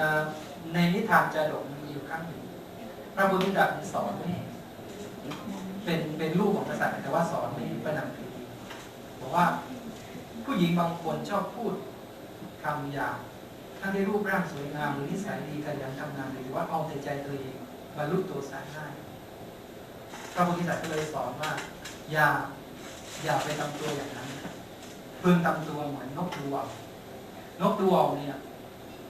่ในนิทานจาดกมีอยู่ครั้งหนึ่งพระพุทธเจ้าสอนเป็นเป็นลูกของกษัตริย์แต่ว่าสอนให้ประนำคือบอกว่าผู้หญิงบางคนชอบพูดคำหยาบทั้งที่รูปร่างสวยงามหรือนิสัยดีขยันทำงานหรือว่าเอาแต่ใจตัวเองบรรลุตัวสายได้พระพุทธเจ้าก็เลยสอนว่า อย่าอย่าไปทำตัวอย่างนั้นพึงทำตัวเหมือนนกดูเอานกดูเอาเนี่ย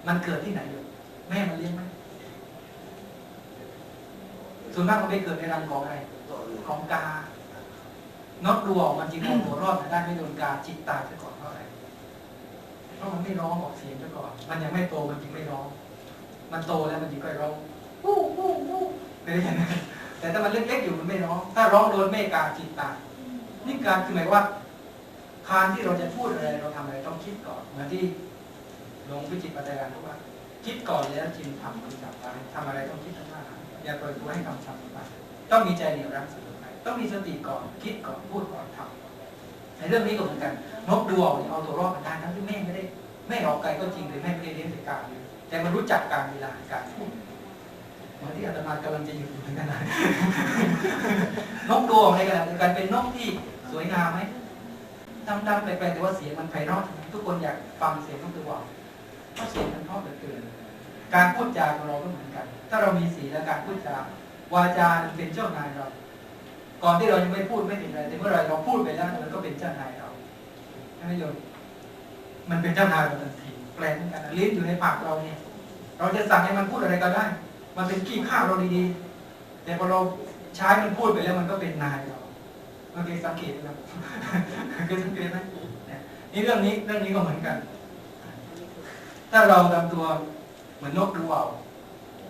มันเกิดที่ไหนอยู่แม่มันเลี้ยงไหมส่วนมากมันไปเกิดในรังของอะไรของกานกดูเอามันจึงเอาตัวรอดมาได้ไม่โดนกาจิตตายซะก่อนเพราะอะไรเพราะมันไม่ร้องออกเสียงซะก่อน มันยังไม่โตมันจึงไม่ร้อง มันโตแล้วมันจึงก็ร้องวู้วู้วู้ไม่ได้ยังไงแต่ถ้ามันเล็กๆอยู่มันไม่ร้อง ถ้าร้องโดนแม่กาจิตตายนี่การคือหมายว่า การที่เราจะพูดอะไรเราทำอะไรต้องคิดก่อนเหมือนที่ ลงพิจิตรปัจจัยการบอกว่าคิดก่อนแล้วจึงทำคือทำอะไรทำอะไรต้องคิดทั้งมากอย่าปล่อยตัวให้ทำทำไปต้องมีใจเหนี่ยวรั้งเสมอไปต้องมีสติก่อนคิดก่อนพูดก่อนทำในเรื่องนี้ก็เหมือนกันนกดูเอาเนี่เอาตัวรอดมาได้ทั้งที่แม่ไม่ได้แม่ออกไกลก็จริงหรือแม่ไม่ได้เลี้ยงแต่การแต่มันรู้จักการเวลาการพูดเหมือนที่อาตมากำลังจะหยุดอยู่เหมือนกันนะนกตัวในขณะเดียวกันเป็นนกที่สวยงามไหมดำๆแปลกๆแต่ว่าเสียงมันไพเราะทุกคนอยากฟังเสียงนกตัวเพ ราะเสียงมันเพราเหลือเกินการพูดจาของเราก็เหมือนกัน ถ้าเรามีศีลและการพูดจาวาจาเป็นเจ้านายเรา ก่อนที่เรายังไม่พูดไม่เป็นไรแต่เมื่อไรเราพูดไปแล้วมันก็เป็นเจ้านายเราใช่ไหมโยมมันเป็นเจ้านายเราทันทีแปลงกันลิ้นอยู่ในปากเราเนี่ย เราจะสั่งให้มันพูดอะไรก็ได้ มันเป็นขี้ข้าวเราดีๆแต่พอเราใช้มันพูดไปแล้วมันก็เป็นนายเราเมื่อกี้สังเกตไหมเคยสังเกตไหมนี่เรื่องนี้เรื่องนี้ก็เหมือนกัน ถ้าเราทำตัวเหมือนนกดูเอา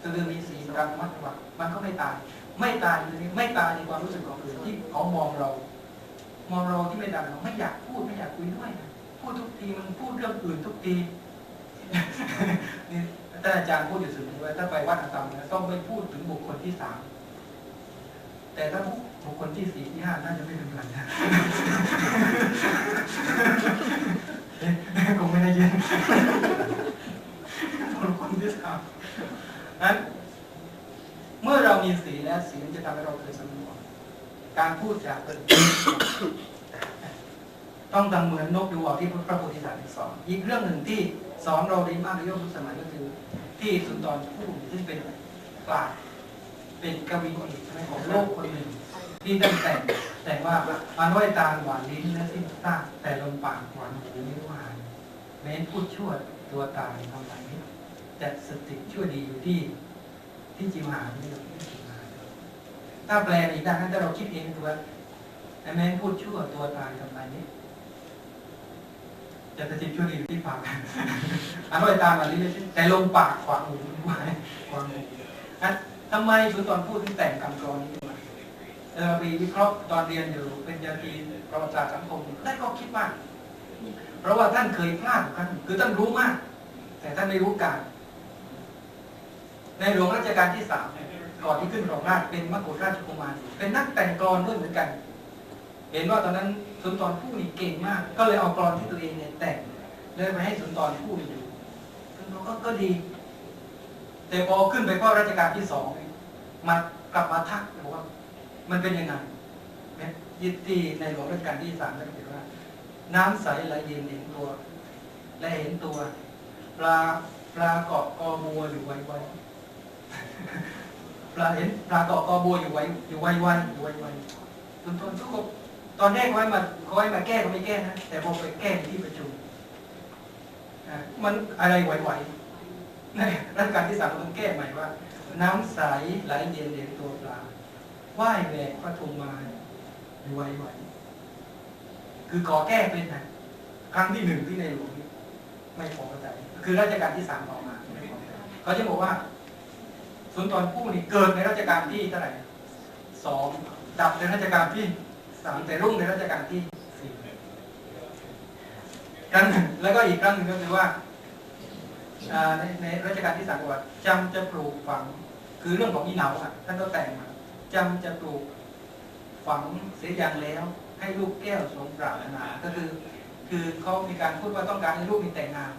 ตัวเรื่องมีสีกลางมัดวังมันก็ไม่ตาย ไม่ตายคือไม่ตายในความรู้สึกของอื่นที่เขามองเรา มองเราที่ไม่ดังเราไม่อยากพูดไม่อยากคุยด้วยพูดทุกทีมันพูดเรื่องอื่นทุกทีนี่ท่านอาจารย์พูดอยู่เสมอว่าถ้าไปวัดอาตมนะต้องไม่พูดถึงบุคคลที่สามแต่ถ้าบุคคลที่สี่ที่ห้าน่าจะไม่เป็นไรนะเอ๊ะคงไม่ได้ยินามนั้นเมื่อเรามีสีแล้วสีลจะทำให้เราเกิดสำนวนการพูดจากเป็นต้องทำเหมือนนกดูออกที่พระโพธิสัตว์สอน อีกเรื่องหนึ่งที่สอนเราดีมากในยุคสมัยก็คือ ที่สุนทรภู่ที่เป็นปราชญ์เป็นกวีเอกใช่ไหมของโลกคนหนึ่งที่ได้งแต่แต่ว่ามันไว้ตาหวานลิ้นและสิ้นซากแต่ลมปากหวานหูไม่รู้หายแม้นพูดชั่วตัวตายทำไรไม่ แต่สติชั่วดีอยู่ที่ที่จิวหาไม่อยู่ที่จิวหาถ้าแปลอีกด้านนั้นถ้าเราคิดเองตัวแม้พูดชั่วตัวตายทำไรไม่จะจะจิตช่วยดีอยู่ที่ปากอันไว้ตามมาลิ้นเลยแต่ลงปากขวางหูไว้ขวางหูนะทำไมสุนทรพูดถึงแต่งคำกรนี้มาเออไปวิเคราะห์ตอนเรียนอยู่เป็นยาตรีประวัติศาสตร์สังคมได้ก็คิดว่าเพราะว่าท่านเคยพลาดครั้งคือท่านรู้มาก แต่ท่านไม่รู้การ ในหลวงรัชกาลที่สามก่อนที่ขึ้นครองราชเป็นมกุฎราชกุมารเป็นนักแต่งกลอนด้วยเหมือนกัน เห็นว่าตอนนั้นสุนทรภู่นี่เก่งมาก ก็เลยเอากรอนที่ตัวเองเนี่ยแต่งเลยไปให้สุนทรภู่ไปดูสุนทรก็ก็ดี แต่พอขึ้นไปพ่อรัชกาลที่สองเนี่ยมากลับมาทักบอกว่า มันเป็นยังไงเนี่ยยินดีในหลวงรัชกาลที่สามท่านเขียนว่า น้ำใสไหลเย็นเห็นตัว และเห็นตัวปลาปลาเกาะกอบัวอยู่ไวไว ปลาเห็นปลาเกาะกอบัวอยู่ไวอยู่ไวไวอยู่ไวไวสุนทรทุกคนตอนแรกเขาให้มาเขาให้มาแก้ก็ไม่แก้นะแต่พอไปแก้ที่ประชุมมันอะไรไหวๆนี่รัชกาลที่สามต้องแก้ใหม่ว่า น้ำใสไหลเย็นเห็นตัวปลาว่ายแหวกพระทุมมาอยู่ไวๆคือขอแก้เป็นนะครั้งที่หนึ่งที่ในหลวงไม่พอใจ คือรัชกาลที่สามต่อมาไม่พอใจเขาจะบอกว่า สุนทรภู่นี่เกิดในรัชกาลที่เท่าไหร่สองดับในรัชกาลที่สามแต่รุ่งในรัชกาลที่สี่ครั้งหนึ่งแล้วก็อีกครั้งหนึ่งก็คือว่าอ่าในในรัชกาลที่สามบอกว่าจำจะปลูกฝัง คือเรื่องของอีเหนาอะท่านก็แต่งมาจำจะปลูกฝังเสียอย่างแล้ว ให้ลูกแก้วสมปรารถนาก็คือ คือเขามีการพูดว่าต้องการให้ลูกมีแต่งงาน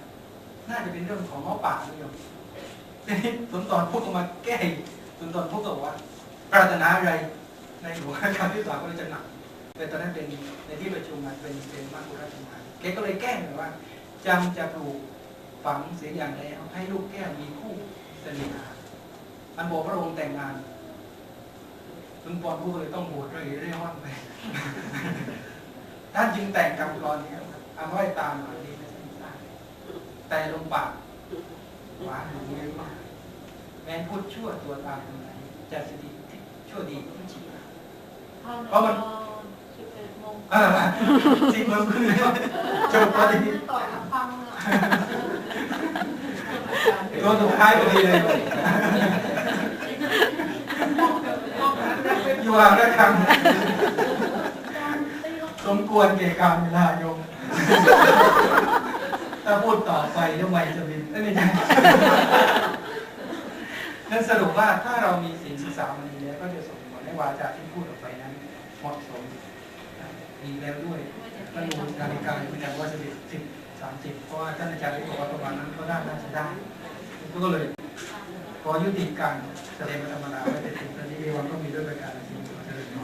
น่าจะเป็นเรื่องของง้อป่าด้วยโยม ทีนี้สุนทรพูดออกมาแก้สุนทรพูดบอกว่าปรารถนาอะไรในหลวงรัชกาลที่สามก็เลยจะหนักเป็นตอนนั้นเป็นในที่ประชุมมันเป็นเป็นมหาราชมานแกก็เลยแก้เลยว่าจำจะปลูกฝังเสียอย่างแล้วให้ลูกแก้วมีคู่สนิทอันบอกพระองค์แต่งงานสุนทรพูดเลยต้องบวชเลยเรียกว่าไปท่านจึงแต่งกรรมกรนี้ครับเอาไว้ตามหลังนี้ไม่ใช่ไม่ได้แต่ลงปาก วานหูเยอะมากแม้นพูดชั่วตัวตามตรงไหนจะสติที่ชั่วดีก็ไม่จริงนะเพราะมันสิบเอ็ดโมงอ่าสิบโมงครึ่งแล้วจบพอดีต่อยฟังอะตัวสุดท้ายพอดีเลยอยู่ห่างได้คำสมควรเก่การเวลาโยม ถ้าพูดต่อไปแล้วไมจะบินไม่ใช่นั่นสรุปว่าถ้าเรามีศีลศึกษามันดีแล้วก็จะส่งผลให้วาจาที่พูดออกไปนั้นเหมาะสมดีแล้วด้วยมันดูนาฬิกาอยู่ประจำว่าจะสิบสิบสามสิบเพราะว่าท่านอาจารย์ได้บอกว่าประมาณนั้นก็ได้น่าจะได้ก็เลยขอยุติการแสดงธรรมดาไว้แต่ถึงตอนนี้เอวันก็มีด้วยประการสิ่งที่จะเรียนรู้